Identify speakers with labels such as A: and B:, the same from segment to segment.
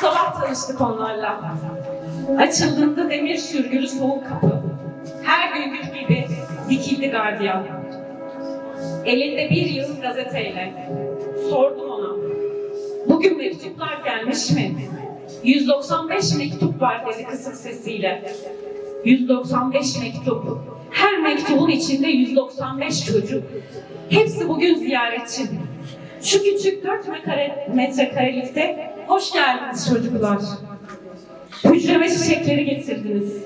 A: sabah tanıştık onlarla. Açıldığında demir sürgülü soğuk kapı. Her günkü gibi dikildi gardiyan. Elinde bir yıl gazeteyle. Sordum ona. Bugün mektuplar gelmiş mi? 195 mektup var dedi kısık sesiyle. 195 mektup. Her mektubun içinde 195 çocuk. Hepsi bugün ziyaretçi. Şu küçük 4 metre, metrekarelikte hoş geldiniz çocuklar. Hücreme çiçekleri getirdiniz.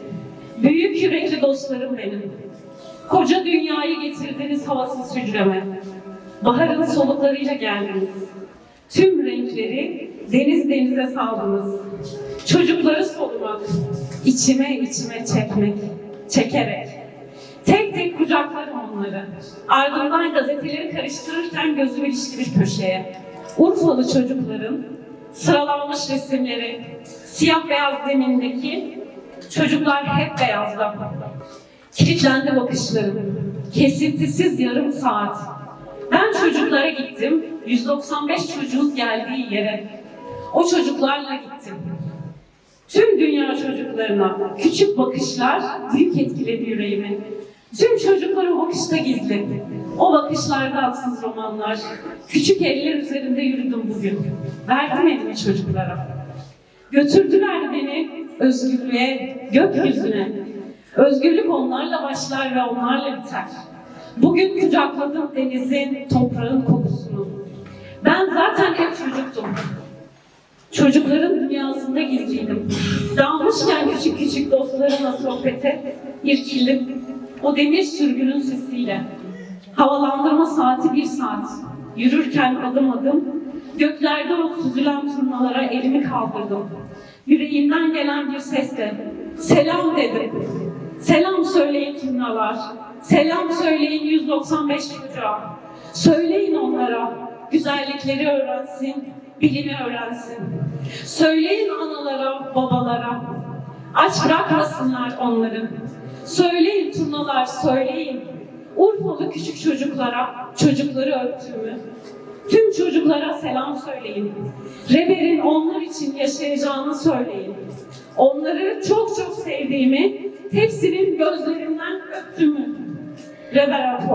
A: Büyük yürekli dostlarım benim. Koca dünyayı getirdiniz havasız hücreme. Baharın soluklarıyla geldiniz. Tüm renkleri deniz denize saldınız. Çocukları solumak, içime içime çekmek, çekerek. Kucaklarım onları. Ardından gazeteleri karıştırırken gözüm ilişti bir köşeye. Urfalı çocukların sıralanmış resimleri, siyah beyaz zemindeki çocuklar hep beyazda. Kilitlendi bakışlarım. Kesintisiz yarım saat. Ben çocuklara gittim. 195 çocuğun geldiği yere. O çocuklarla gittim. Tüm dünya çocuklarına küçük bakışlar büyük etkiledi yüreğimi. Tüm çocuklar o gizli. O bakışlarda atsız romanlar. Küçük eller üzerinde yürüdüm bugün. Verdim elimi çocuklara. Götürdüler beni özgürlüğe, gökyüzüne. Özgürlük onlarla başlar ve onlarla biter. Bugün kucakladım denizin, toprağın kokusunu. Ben zaten hep çocuktum. Çocukların dünyasında gizliydim. Dalmışken küçük küçük dostlarımla sohbete irkildim. O demir sürgünün sesiyle. Havalandırma saati bir saat. Yürürken adım adım göklerde o süzülen turnalara elimi kaldırdım. Yüreğimden gelen bir sesle selam dedim. Selam söyleyin turnalar. Selam söyleyin 195 çocuğa. Söyleyin onlara güzellikleri öğrensin, bilimi öğrensin. Söyleyin analara, babalara. Aç bırakmasınlar onları. Söyleyin turnalar, söyleyin. Urfalı küçük çocuklara, çocukları öptüğümü. Tüm çocuklara selam söyleyin. Reber'in onlar için yaşayacağını söyleyin. Onları çok çok sevdiğimi, hepsinin gözlerinden öptüğümü. Reber Alpo.